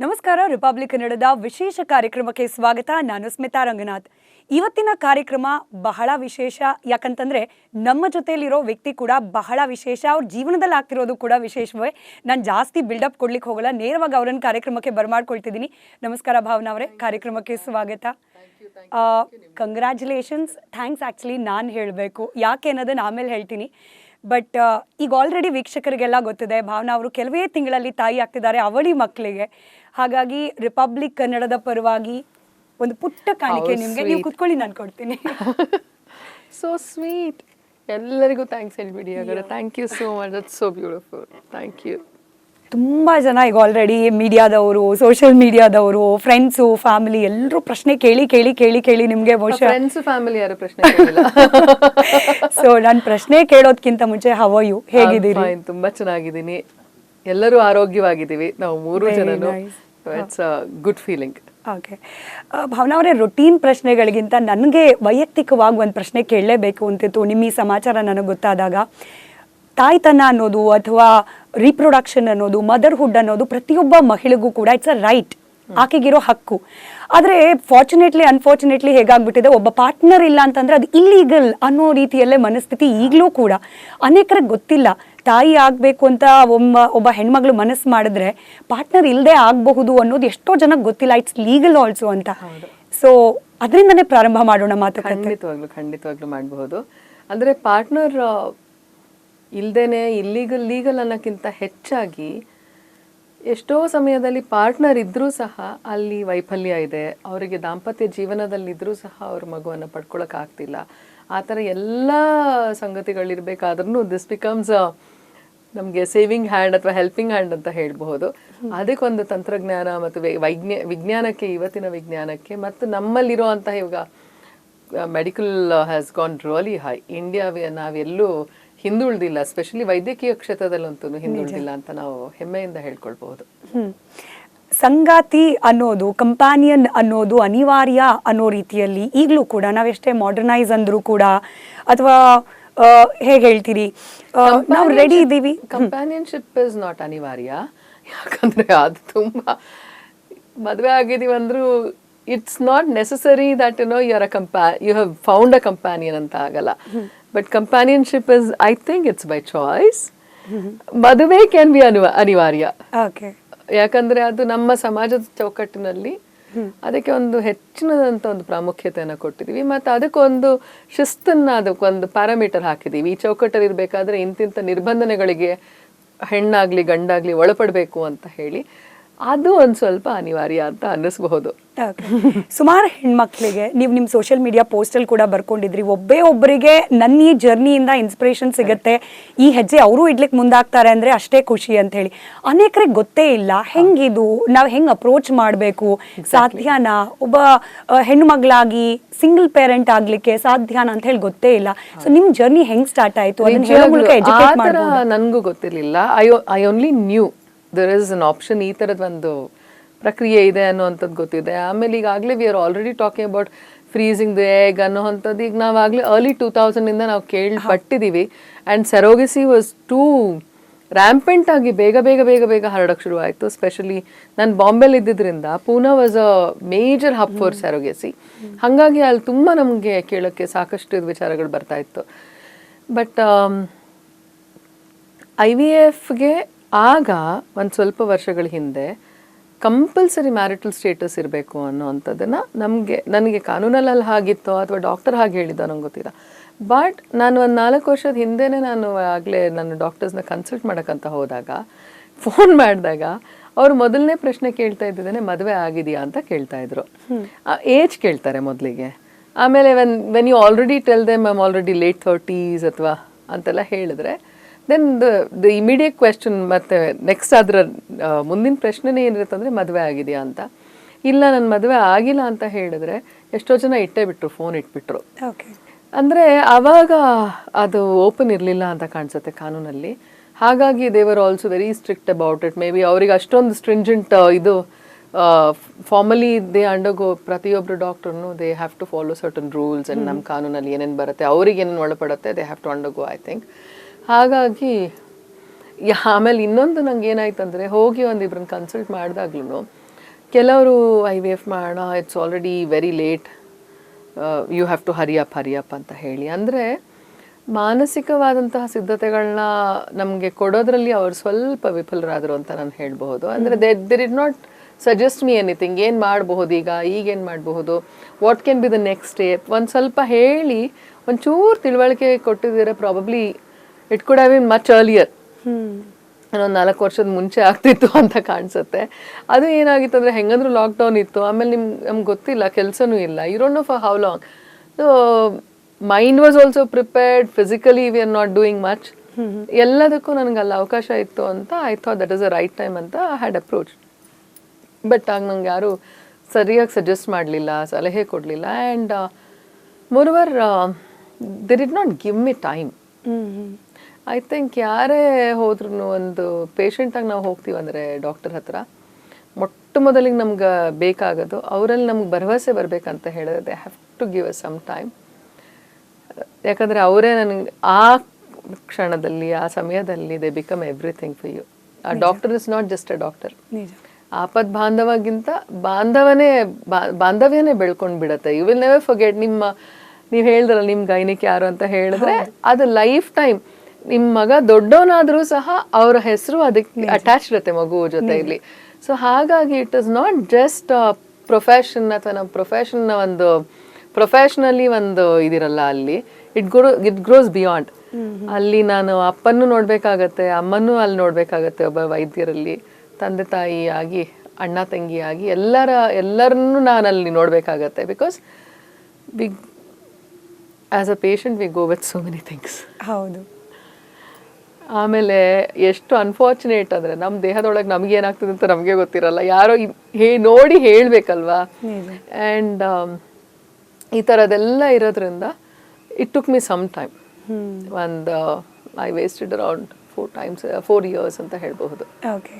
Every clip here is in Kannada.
ನಮಸ್ಕಾರ, ರಿಪಬ್ಲಿಕ್ ಕನ್ನಡದ ವಿಶೇಷ ಕಾರ್ಯಕ್ರಮಕ್ಕೆ ಸ್ವಾಗತ. ನಾನು ಸ್ಮಿತಾ ರಂಗನಾಥ್. ಇವತ್ತಿನ ಕಾರ್ಯಕ್ರಮ ಬಹಳ ವಿಶೇಷ. ಯಾಕಂತಂದ್ರೆ ನಮ್ಮ ಜೊತೆಯಲ್ಲಿರೋ ವ್ಯಕ್ತಿ ಕೂಡ ಬಹಳ ವಿಶೇಷ. ಅವ್ರ ಜೀವನದಲ್ಲಿ ಆಗ್ತಿರೋದು ಕೂಡ ವಿಶೇಷವೇ. ನಾನು ಜಾಸ್ತಿ ಬಿಲ್ಡಪ್ ಕೊಡ್ಲಿಕ್ಕೆ ಹೋಗಲ್ಲ. ನೇರವಾಗಿ ಅವರನ್ನ ಕಾರ್ಯಕ್ರಮಕ್ಕೆ ಬರಮಾಡ್ಕೊಳ್ತಿದ್ದೀನಿ. ನಮಸ್ಕಾರ ಭಾವನಾ ಅವರೇ. ಕಾರ್ಯಕ್ರಮಕ್ಕೆ ಸ್ವಾಗತ. ಕಂಗ್ರ್ಯಾಚುಲೇಷನ್ಸ್ ಥ್ಯಾಂಕ್ಸ್ ಆ್ಯಕ್ಚುಲಿ ನಾನು ಹೇಳಬೇಕು. ಯಾಕೆ ಅನ್ನೋದನ್ನ ಆಮೇಲೆ ಹೇಳ್ತೀನಿ. ಬಟ್ ಈಗ ಆಲ್ರೆಡಿ ವೀಕ್ಷಕರಿಗೆಲ್ಲ ಗೊತ್ತಿದೆ ಭಾವನಾ ಅವರು ಕೆಲವೇ ತಿಂಗಳಲ್ಲಿ ತಾಯಿ ಆಗ್ತಿದ್ದಾರೆ ಅವಳಿ ಮಕ್ಕಳಿಗೆ. ಹಾಗಾಗಿ ರಿಪಬ್ಲಿಕ್ ಕನ್ನಡದ ಪರವಾಗಿ ಒಂದು ಪುಟ್ಟ ಕಾಣಿಕೆ ನಿಮಗೆ. ನೀವು. ಕುತ್ಕೊಳ್ಳಿ ನಾನು ಕೊಡ್ತೀನಿ. ಸೊ ಸ್ವೀಟ್ ಎಲ್ಲರಿಗೂ ಥ್ಯಾಂಕ್ಸ್ ಹೇಳ್ಬಿಡಿ ಹಾಗಾದ್ರೆ. Thank you so much that's so beautiful thank you ತುಂಬ ಜನ ಈಗ ಆಲ್ರೆಡಿ ಮೀಡಿಯಾದವರು ಸೋಷಿಯಲ್ ಮೀಡಿಯಾದವರು ಫ್ರೆಂಡ್ಸು ಫ್ಯಾಮಿಲಿ ಎಲ್ಲರೂ ಪ್ರಶ್ನೆ ಕೇಳಿ ಕೇಳಿ ಕೇಳಿ ಕೇಳಿ ನಿಮಗೆ ಫ್ರೆಂಡ್ಸ್ ಫ್ಯಾಮಿಲಿ ಯಾರು ಪ್ರಶ್ನೆ ಸೊ ನಾನು ಪ್ರಶ್ನೆ ಕೇಳೋದ್ಕಿಂತ ಮುಂಚೆ ಹವಯು ಹೇಗಿದ್ದೀರಿ? Fine, ತುಂಬಾ ಚೆನ್ನಾಗಿದ್ದೀನಿ. ಎಲ್ಲರೂ ಆರೋಗ್ಯವಾಗಿದ್ದೀವಿ. ನಾವು ಮೂರು ಜನ ಜನನು. It's good feeling okay Bhavana ಅವರೇ ರೊಟೀನ್ ಪ್ರಶ್ನೆಗಳಿಗಿಂತ ನನಗೆ ವೈಯಕ್ತಿಕವಾಗಿ ಒಂದು ಪ್ರಶ್ನೆ ಕೇಳಲೇಬೇಕು ಅಂತಿತ್ತು. ನಿಮ್ಮ ಈ ಸಮಾಚಾರ ನನಗೆ ಗೊತ್ತಾದಾಗ. ತಾಯ್ತನ ಅನ್ನೋದು ಅಥವಾ ರೀಪ್ರೊಡಕ್ಷನ್ ಅನ್ನೋದು ಮದರ್ಹುಡ್ ಅನ್ನೋದು ಪ್ರತಿಯೊಬ್ಬ ಮಹಿಳೆಗೂ ಕೂಡ ಇಟ್ಸ್ ಅ ರೈಟ್ ಆಕೆಗಿರೋ ಹಕ್ಕು. ಆದರೆ ಫಾರ್ಚುನೇಟ್ಲಿ ಅನ್ಫಾರ್ಚುನೇಟ್ಲಿ ಹೇಗಾಗ್ಬಿಟ್ಟಿದೆ? ಒಬ್ಬ ಪಾರ್ಟ್ನರ್ ಇಲ್ಲ ಅಂತಂದ್ರೆ ಅದು ಇಲ್ಲೀಗಲ್ ಅನ್ನೋ ರೀತಿಯಲ್ಲೇ ಮನಸ್ಥಿತಿ ಈಗಲೂ ಕೂಡ. ಅನೇಕರಿಗೆ ಗೊತ್ತಿಲ್ಲ. ತಾಯಿ ಆಗಬೇಕು ಅಂತ ಒಮ್ಮ ಒಬ್ಬ ಹೆಣ್ಮಗಳು ಮನಸ್ಸು ಮಾಡಿದ್ರೆ ಪಾರ್ಟ್ನರ್ ಇಲ್ಲದೆ ಆಗಬಹುದು ಅನ್ನೋದು ಎಷ್ಟೋ ಜನಕ್ಕೆ ಗೊತ್ತಿಲ್ಲ. ಇಟ್ಸ್ ಲೀಗಲ್ ಆಲ್ಸೋ ಅಂತ. ಸೊ ಅದರಿಂದನೇ ಪ್ರಾರಂಭ ಮಾಡೋಣ ಮಾತುಕತೆ. ಖಂಡಿತವಾಗ್ಲೂ ಖಂಡಿತವಾಗ್ಲು ಮಾಡಬಹುದು. ಅಂದರೆ ಪಾರ್ಟ್ನರ್ ಇಲ್ದೇನೆ ಇಲ್ಲೀಗಲ್ ಲೀಗಲ್ ಅನ್ನೋಕ್ಕಿಂತ ಹೆಚ್ಚಾಗಿ ಎಷ್ಟೋ ಸಮಯದಲ್ಲಿ ಪಾರ್ಟ್ನರ್ ಇದ್ದರೂ ಸಹ ಅಲ್ಲಿ ವೈಫಲ್ಯ ಇದೆ. ಅವರಿಗೆ ದಾಂಪತ್ಯ ಜೀವನದಲ್ಲಿದ್ದರೂ ಸಹ ಅವ್ರ ಮಗುವನ್ನು ಪಡ್ಕೊಳಕ್ ಆಗ್ತಿಲ್ಲ. ಆ ಥರ ಎಲ್ಲ ಸಂಗತಿಗಳಿರಬೇಕಾದ್ರೂ ದಿಸ್ ಬಿಕಮ್ಸ್ ನಮಗೆ ಸೇವಿಂಗ್ ಹ್ಯಾಂಡ್ ಅಥವಾ ಹೆಲ್ಪಿಂಗ್ ಹ್ಯಾಂಡ್ ಅಂತ ಹೇಳಬಹುದು. ಅದಕ್ಕೊಂದು ತಂತ್ರಜ್ಞಾನ ಮತ್ತು ವೈಜ್ಞಾ, ವಿಜ್ಞಾನಕ್ಕೆ, ಇವತ್ತಿನ ವಿಜ್ಞಾನಕ್ಕೆ ಮತ್ತು ನಮ್ಮಲ್ಲಿರುವಂತಹ ಇವಾಗ medical has gone really high India ನಾವೆಲ್ಲೂ ಹಿಂದುಳಿದಿಲ್ಲ ಸ್ಪೆಷಲಿ ವೈದ್ಯಕೀಯ ಕ್ಷೇತ್ರದಲ್ಲಂತೂ ಹಿಂದುಳಿದಿಲ್ಲ ಅಂತ ನಾವು ಹೆಮ್ಮೆಯಿಂದ ಹೇಳ್ಕೊಳ್ಬಹುದು. ಸಂಗಾತಿ ಅನ್ನೋದು ಕಂಪಾನಿಯನ್ ಅನ್ನೋದು ಅನಿವಾರ್ಯ ಅನ್ನೋ ರೀತಿಯಲ್ಲಿ ಈಗಲೂ ಕೂಡ ನಾವೆಷ್ಟೇ ಮಾಡರ್ನೈಸ್ ಅಂದ್ರೂ ಕೂಡ ಅಥವಾ ಹೇಗೆ ಹೇಳ್ತೀರಿ? ನಾವು ರೆಡಿ ಇದ್ದೀವಿ. ಕಂಪ್ಯಾನಿಯನ್ಶಿಪ್ ಇಸ್ ನಾಟ್ ಅನಿವಾರ್ಯ. ಯಾಕಂದ್ರೆ ಅದು ತುಂಬಾ ಮದುವೆ ಆಗಿದೀವಿ ಅಂದ್ರೂ it's not necessary that you know you are a compa you have found a companion ಅಂತ ಆಗಲ್ಲ. But companionship is I think it's by choice ಮದುವೆ ಕ್ಯಾನ್ ಬಿ ಅನಿವ ಅನಿವಾರ್ಯ. ಯಾಕಂದ್ರೆ ಅದು ನಮ್ಮ ಸಮಾಜದ ಚೌಕಟ್ಟಿನಲ್ಲಿ ಅದಕ್ಕೆ ಒಂದು ಹೆಚ್ಚಿನದಂತ ಒಂದು ಪ್ರಾಮುಖ್ಯತೆಯನ್ನು ಕೊಟ್ಟಿದೀವಿ. ಮತ್ತೆ ಅದಕ್ಕೊಂದು ಶಿಸ್ತನ್ನ ಅದಕ್ಕೊಂದು ಪ್ಯಾರಾಮೀಟರ್ ಹಾಕಿದೀವಿ. ಈ ಚೌಕಟ್ಟಲ್ಲಿ ಇರಬೇಕಾದ್ರೆ ಇಂತಿಂತ ನಿರ್ಬಂಧನೆಗಳಿಗೆ ಹೆಣ್ಣಾಗ್ಲಿ ಗಂಡಾಗ್ಲಿ ಒಳಪಡಬೇಕು ಅಂತ ಹೇಳಿ. ಅದು ಒಂದು ಸ್ವಲ್ಪ ಅನಿವಾರ್ಯ ಅಂತ ಅನ್ನಿಸ್ಬಹುದು. ಸುಮಾರು ಹೆಣ್ಮಕ್ಳಿಗೆ ನೀವು ನಿಮ್ಮ ಸೋಷಿಯಲ್ ಮೀಡಿಯಾ ಪೋಸ್ಟಲ್ಲಿ ಕೂಡ ಬರ್ಕೊಂಡಿದ್ರಿ. ಒಬ್ಬೇ ಒಬ್ಬರಿಗೆ ನನ್ನ ಈ ಜರ್ನಿಯಿಂದ ಇನ್ಸ್ಪಿರೇಷನ್ ಸಿಗುತ್ತೆ. ಈ ಹೆಜ್ಜೆ ಅವರು ಇಡ್ಲಿಕ್ಕೆ ಮುಂದಾಗ್ತಾರೆ ಅಂದ್ರೆ ಅಷ್ಟೇ ಖುಷಿ ಅಂತ ಹೇಳಿ ಅನೇಕರಿಗೆ ಗೊತ್ತೇ ಇಲ್ಲ ಹೆಂಗಿದು ನಾವು ಹೆಂಗ್ ಅಪ್ರೋಚ್ ಮಾಡಬೇಕು? ಸಾಧ್ಯನಾ? ಒಬ್ಬ ಹೆಣ್ಣು ಮಗಳಾಗಿ ಸಿಂಗಲ್ ಪೇರೆಂಟ್ ಆಗ್ಲಿಕ್ಕೆ ಸಾಧ್ಯನಾ ಅಂತ ಹೇಳಿ ಗೊತ್ತೇ ಇಲ್ಲ. ಸೊ ನಿಮ್ ಜರ್ನಿ ಹೆಂಗ್ ಸ್ಟಾರ್ಟ್ ಆಯ್ತು? ಮಾಡ್ಬೋದು. ನನಗೂ ಗೊತ್ತಿರಲಿಲ್ಲ. I I only knew there is an option ಈ ಥರದ ಒಂದು ಪ್ರಕ್ರಿಯೆ ಇದೆ ಅನ್ನೋವಂಥದ್ದು ಗೊತ್ತಿದೆ. ಆಮೇಲೆ ಈಗಾಗಲೇ we are already talking about freezing the egg ಅನ್ನೋವಂಥದ್ದು ಈಗ ನಾವಾಗಲೇ ಅರ್ಲಿ ಟೂ ತೌಸಂಡಿಂದ ನಾವು ಕೇಳಿ ಪಟ್ಟಿದ್ದೀವಿ and surrogacy was too rampant ಆಗಿ ಬೇಗ ಬೇಗ ಬೇಗ ಬೇಗ ಹರಡಕ್ಕೆ ಶುರು ಆಯಿತು ಸ್ಪೆಷಲಿ ನಾನು ಬಾಂಬೆಲಿ ಇದ್ದಿದ್ದರಿಂದ Poona was a major hub for surrogacy ಹಾಗಾಗಿ ಅಲ್ಲಿ ತುಂಬ ನಮಗೆ ಕೇಳೋಕ್ಕೆ ಸಾಕಷ್ಟು ವಿಚಾರಗಳು ಬರ್ತಾ ಇತ್ತು. ಬಟ್ ಐ ವಿ ಎಫ್ಗೆ ಆಗ ಒಂದು ಸ್ವಲ್ಪ ವರ್ಷಗಳ ಹಿಂದೆ ಕಂಪಲ್ಸರಿ ಮ್ಯಾರಿಟಲ್ ಸ್ಟೇಟಸ್ ಇರಬೇಕು ಅನ್ನೋವಂಥದ್ದನ್ನು ನಮಗೆ ನನಗೆ ಕಾನೂನಲ್ಲಿ ಹಾಗಿತ್ತೋ ಅಥವಾ ಡಾಕ್ಟರ್ ಹಾಗೆ ಹೇಳಿದ್ದೋ ನಂಗೆ ಗೊತ್ತಿಲ್ಲ. ಬಟ್ ನಾನು ಒಂದು ನಾಲ್ಕು ವರ್ಷದ ಹಿಂದೆನೇ ನಾನು ಆಗಲೇ ನಾನು ಡಾಕ್ಟರ್ಸ್ನ ಕನ್ಸಲ್ಟ್ ಮಾಡೋಕ್ಕಂತ ಹೋದಾಗ ಫೋನ್ ಮಾಡಿದಾಗ ಅವರು ಮೊದಲನೇ ಪ್ರಶ್ನೆ ಕೇಳ್ತಾ ಇದ್ದಿದ್ದೇನೆ ಮದುವೆ ಆಗಿದೆಯಾ ಅಂತ ಕೇಳ್ತಾ ಇದ್ರು. ಏಜ್ ಕೇಳ್ತಾರೆ ಮೊದಲಿಗೆ. ಆಮೇಲೆ when when you already tell them I'm already late thirties ಅಥವಾ ಅಂತೆಲ್ಲ ಹೇಳಿದ್ರೆ then the the immediate question ಮತ್ತು ನೆಕ್ಸ್ಟ್ ಅದರ ಮುಂದಿನ ಪ್ರಶ್ನೆನೇ ಏನಿರುತ್ತೆ ಅಂದರೆ ಮದುವೆ ಆಗಿದೆಯಾ ಅಂತ. ಇಲ್ಲ ನನ್ನ ಮದುವೆ ಆಗಿಲ್ಲ ಅಂತ ಹೇಳಿದ್ರೆ ಎಷ್ಟೋ ಜನ ಇಟ್ಟೇ ಬಿಟ್ರು ಫೋನ್ ಇಟ್ಬಿಟ್ರು. ಓಕೆ ಅಂದರೆ ಆವಾಗ ಅದು ಓಪನ್ ಇರಲಿಲ್ಲ ಅಂತ ಕಾಣಿಸುತ್ತೆ ಕಾನೂನಲ್ಲಿ. ಹಾಗಾಗಿ they're also very strict about it may be ಅವ್ರಿಗೆ ಅಷ್ಟೊಂದು ಸ್ಟ್ರಿಂಜೆಂಟ್ ಇದು ಫಾರ್ಮಲಿ ದೇ ಅಂಡರ್ಗೋ ಪ್ರತಿಯೊಬ್ಬರು ಡಾಕ್ಟರ್ನು they have to follow certain rules and ನಮ್ಮ ಕಾನೂನಲ್ಲಿ ಏನೇನು ಬರುತ್ತೆ ಅವ್ರಿಗೆ ಏನೇನು ಒಳಪಡುತ್ತೆ they have to undergo I think ಹಾಗಾಗಿ ಆಮೇಲೆ ಇನ್ನೊಂದು ನಂಗೆ ಏನಾಯ್ತು ಅಂದರೆ ಹೋಗಿ ಒಂದು ಇಬ್ಬರನ್ನ ಕನ್ಸಲ್ಟ್ ಮಾಡಿದಾಗ್ಲೂ ಕೆಲವರು ಐ ವಿ ಎಫ್ ಮಾಡೋಣ it's already very late you have to hurry up hurry up ಅಂತ ಹೇಳಿ. ಅಂದರೆ ಮಾನಸಿಕವಾದಂತಹ ಸಿದ್ಧತೆಗಳನ್ನ ನಮಗೆ ಕೊಡೋದ್ರಲ್ಲಿ ಅವರು ಸ್ವಲ್ಪ ವಿಫಲರಾದರು ಅಂತ ನಾನು ಹೇಳಬಹುದು. ಅಂದರೆ they there did not suggest me anything ಏನು ಮಾಡಬಹುದು ಈಗ? ಈಗೇನು ಮಾಡಬಹುದು? What can be the next step ಒಂದು ಸ್ವಲ್ಪ ಹೇಳಿ ಒಂಚೂರು ತಿಳುವಳಿಕೆ ಕೊಟ್ಟಿದ್ದೀರ probably it could have been much earlier ಒಂದು ನಾಲ್ಕು ವರ್ಷದ ಮುಂಚೆ ಆಗ್ತಿತ್ತು ಅಂತ ಕಾಣಿಸುತ್ತೆ. ಅದು ಏನಾಗಿತ್ತು ಅಂದರೆ ಹೆಂಗಂದ್ರೂ ಲಾಕ್ಡೌನ್ ಇತ್ತು. ಆಮೇಲೆ ನಿಮ್ ನಮ್ಗೆ ಗೊತ್ತಿಲ್ಲ ಕೆಲಸನೂ ಇಲ್ಲ. You don't know for how long so mind was also prepared physically we are not doing much ಎಲ್ಲದಕ್ಕೂ ನನಗೆ ಅಲ್ಲಿ ಅವಕಾಶ ಇತ್ತು ಅಂತ I thought that is a right time ಅಂತ ಐ ಹ್ಯಾಡ್ ಅಪ್ರೋಚ್ ಬಟ್ ಆಗ ನಂಗೆ ಯಾರು ಸರಿಯಾಗಿ ಸಜೆಸ್ಟ್ ಮಾಡಲಿಲ್ಲ ಸಲಹೆ ಕೊಡಲಿಲ್ಲ. And moreover they did not give me time I think ಯಾರೇ ಹೋದ್ರೂ ಒಂದು ಪೇಷಂಟಾಗಿ ನಾವು ಹೋಗ್ತೀವಿ ಅಂದರೆ ಡಾಕ್ಟರ್ ಹತ್ರ. ಮೊಟ್ಟ ಮೊದಲಿಗೆ ನಮ್ಗೆ ಬೇಕಾಗೋದು ಅವರಲ್ಲಿ ನಮ್ಗೆ ಭರವಸೆ ಬರಬೇಕಂತ ಹೇಳಿದ್ರೆ they have to give a some time ಯಾಕಂದರೆ ಅವರೇ ನನಗೆ ಆ ಕ್ಷಣದಲ್ಲಿ ಆ ಸಮಯದಲ್ಲಿ they become everything for you a doctor is not just a doctor ಆಪತ್ ಬಾಂಧವಗಿಂತ ಬಾಂಧವನೇ ಬಾ- ಬಾಂಧವ್ಯನೇ ಬೆಳ್ಕೊಂಡು ಬಿಡತ್ತೆ. ಯು ವಿಲ್ ನೆವರ್ ಫರ್ಗೆಟ್ ನಿಮ್ಮ ನೀವು ಹೇಳಿದ್ರಲ್ಲ ನಿಮ್ಮ ಗೈನಿಕ್ ಯಾರು ಅಂತ ಹೇಳಿದ್ರೆ ಅದು ಲೈಫ್ ಟೈಮ್ ನಿಮ್ಮ ಮಗ ದೊಡ್ಡವನಾದ್ರೂ ಸಹ ಅವರ ಹೆಸರು ಅದಕ್ಕೆ ಅಟ್ಯಾಚ್ ಇರುತ್ತೆ ಮಗು ಜೊತೆಯಲ್ಲಿ ಸೊ ಹಾಗಾಗಿ it is not just profession ಅಥವಾ ನಮ್ಮ ಪ್ರೊಫೆಷನ್ನ ಒಂದು ಪ್ರೊಫೆಷನಲಿ ಒಂದು ಇದಿರಲ್ಲ ಅಲ್ಲಿ. It grow it grows beyond ಅಲ್ಲಿ ನಾನು ಅಪ್ಪನ್ನು ನೋಡ್ಬೇಕಾಗತ್ತೆ ಅಮ್ಮನೂ ಅಲ್ಲಿ ನೋಡ್ಬೇಕಾಗತ್ತೆ ಒಬ್ಬ ವೈದ್ಯರಲ್ಲಿ. ತಂದೆ ತಾಯಿ ಆಗಿ ಅಣ್ಣ ತಂಗಿಯಾಗಿ ಎಲ್ಲರ ಎಲ್ಲರನ್ನೂ ನಾನು ಅಲ್ಲಿ ನೋಡ್ಬೇಕಾಗತ್ತೆ because we as a patient we go with so many things ಹೌದು. ಆಮೇಲೆ ಎಷ್ಟು ಅನ್ಫಾರ್ಚುನೇಟ್ ಅಂದರೆ ನಮ್ಮ ದೇಹದೊಳಗೆ ನಮ್ಗೆ ಏನಾಗ್ತದೆ ಅಂತ ನಮಗೆ ಗೊತ್ತಿರಲ್ಲ. ಯಾರೋ ಹೇ ನೋಡಿ ಹೇಳಬೇಕಲ್ವಾ. ಆ್ಯಂಡ್ ಈ ಥರದೆಲ್ಲ ಇರೋದ್ರಿಂದ it took me some time ಒಂದು I wasted around four times four years ಅಂತ ಹೇಳಬಹುದು. ಓಕೆ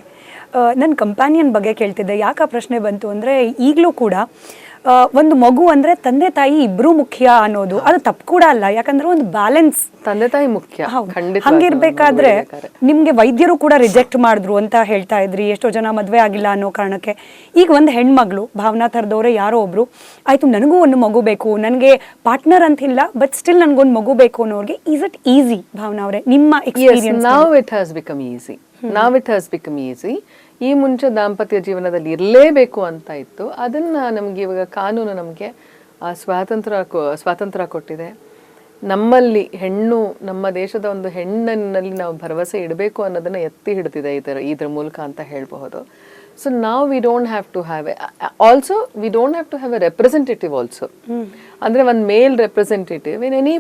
ನನ್ನ ಕಂಪ್ಯಾನಿಯನ್ ಬಗ್ಗೆ ಕೇಳ್ತಿದ್ದೆ. ಯಾಕೆ ಆ ಪ್ರಶ್ನೆ ಬಂತು ಅಂದರೆ ಈಗಲೂ ಕೂಡ ಒಂದು ಮಗು ಅಂದ್ರೆ ತಂದೆ ತಾಯಿ ಇಬ್ರು ಮುಖ್ಯ ಅನ್ನೋದು ಅದು ತಪ್ಪು ಕೂಡ ಅಲ್ಲ. ಯಾಕಂದ್ರೆ ಒಂದು ಬ್ಯಾಲೆನ್ಸ್ ತಂದೆ ತಾಯಿ ಮುಖ್ಯ. ಹಂಗಿರ್ಬೇಕಾದ್ರೆ ನಿಮ್ಗೆ ವೈದ್ಯರು ಕೂಡ ರಿಜೆಕ್ಟ್ ಮಾಡಿದ್ರು ಅಂತ ಹೇಳ್ತಾ ಇದ್ರಿ. ಎಷ್ಟೋ ಜನ ಮದ್ವೆ ಆಗಿಲ್ಲ ಅನ್ನೋ ಕಾರಣಕ್ಕೆ. ಈಗ ಒಂದು ಹೆಣ್ಮಗಳು ಭಾವನಾ ಥರದವ್ರೆ ಯಾರೋ ಒಬ್ರು ಆಯ್ತು ನನಗೂ ಒಂದು ಮಗು ಬೇಕು. ನನಗೆ ಪಾರ್ಟ್ನರ್ ಅಂತಿಲ್ಲ ಬಟ್ ಸ್ಟಿಲ್ ನನಗೊಂದು ಮಗು ಬೇಕು ಅನ್ನೋರ್ಗೆ ಈಸ್ ಇಟ್ ಈಸಿ ಭಾವನಾ ಅವರೇ ನಿಮ್ಮ experience now it has become easy now it has become easy ಈ ಮುಂಚೆ ದಾಂಪತ್ಯ ಜೀವನದಲ್ಲಿ ಇರಲೇಬೇಕು ಅಂತ ಇತ್ತು. ಅದನ್ನ ನಮ್ಗೆ ಇವಾಗ ಕಾನೂನು ನಮಗೆ ಸ್ವಾತಂತ್ರ್ಯ ಸ್ವಾತಂತ್ರ್ಯ ಕೊಟ್ಟಿದೆ. ನಮ್ಮಲ್ಲಿ ಹೆಣ್ಣು ನಮ್ಮ ದೇಶದ ಒಂದು ಹೆಣ್ಣಿನಲ್ಲಿ ನಾವು ಭರವಸೆ ಇಡಬೇಕು ಅನ್ನೋದನ್ನ ಎತ್ತಿ ಹಿಡ್ತಿದೆ ಇದರ ಇದ್ರ ಮೂಲಕ ಅಂತ ಹೇಳಬಹುದು. ಸೊ ನಾವು we don't have to have a also we don't have to have a representative also ಅಂದ್ರೆ ಒಂದು ಮೇಲ್ ರೆಪ್ರೆಸೆಂಟೇಟಿವ್ ಇನ್ ಎನಿ